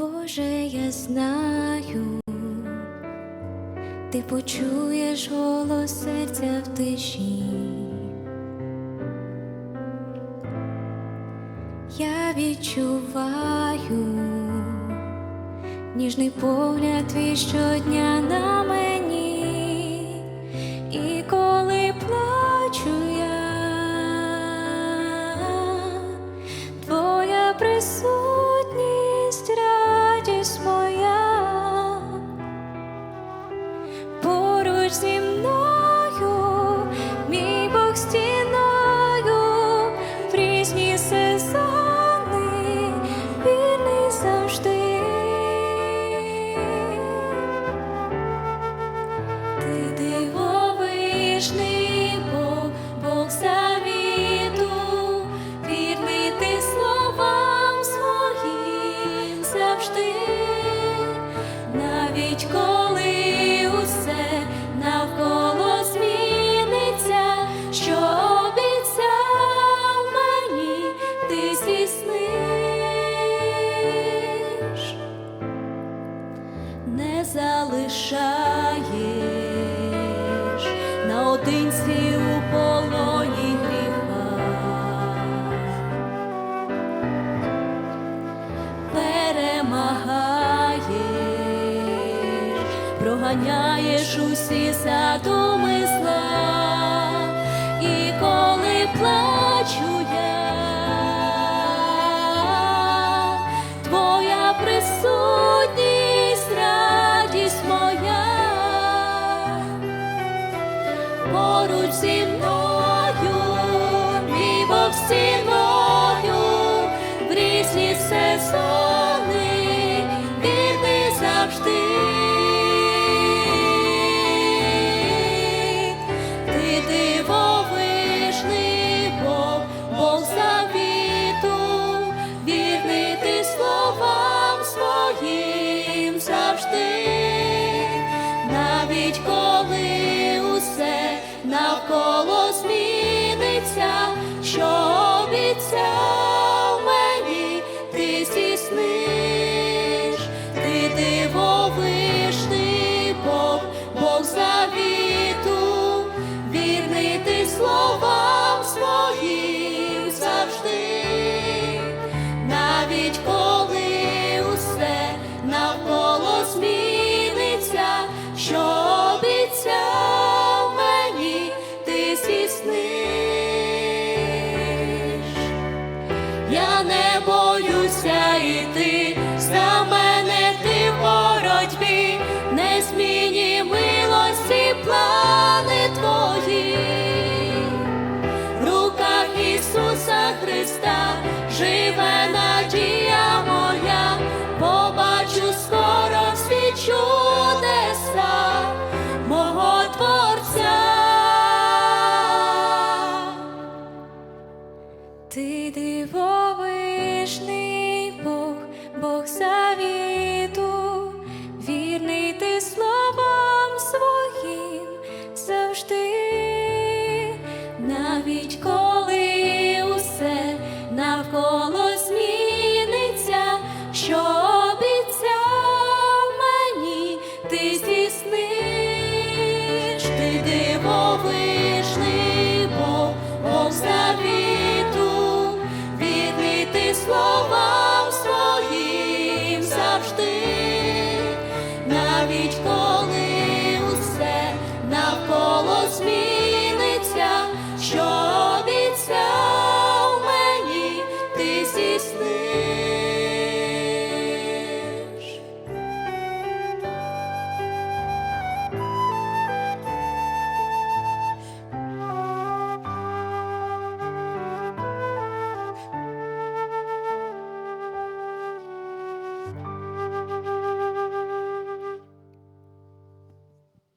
Може, я знаю, ти почуєш голос серця в тиші. Я відчуваю ніжний погляд твій щодня на мені, і коли різні сезони, вірний завжди. Ти дивовижний Бог, Бог завіту, вірний ти словам своїм завжди, навіть коли залишаєш. Наодинці у полоні гріха, перемагаєш, проганяєш усі задуми зла, що обіцяв мені, ти здійсниш, ти дивовижний Бог, Бог завіту, вірний ти словам своїм завжди, навіть завіту, вірний ти словам своїм завжди, навіть коли усе навколо зміниться, що обіцяв мені, ти здійсниш, ти дивовижний Бог, Бог завіту.